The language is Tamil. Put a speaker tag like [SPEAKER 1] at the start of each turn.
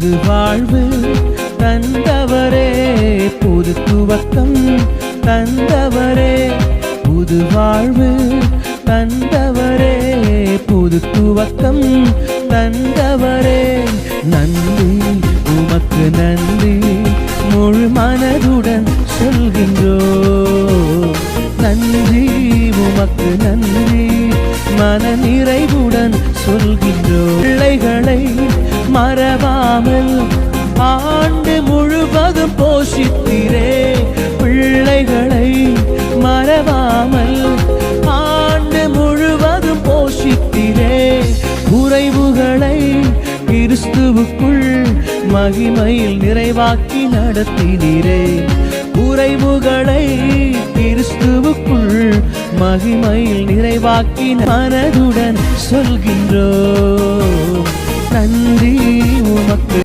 [SPEAKER 1] புது வாழ்வு தந்தவரே புது துவக்கம் தந்தவரே புது வாழ்வு தந்தவரே புது துவக்கம் தந்தவரே. நன்றி உமக்கு நன்றி முழு மனதுடன் சொல்கின்றோ. நன்றி உமக்கு நன்றி மன நிறைவுடன் சொல்கின்றோ. மறவாமல் ஆண்டு முழுவதும் போஷித்திரே பிள்ளைகளை மறவாமல் ஆண்டு முழுவதும் போஷித்திரே குறைவுகளை கிறிஸ்துவுக்குள் மகிமையில் நிறைவாக்கி நடத்தினீரே குறைவுகளை கிறிஸ்துவுக்குள் மகிமையில் நிறைவாக்கி மனதுடன் சொல்கின்றோ what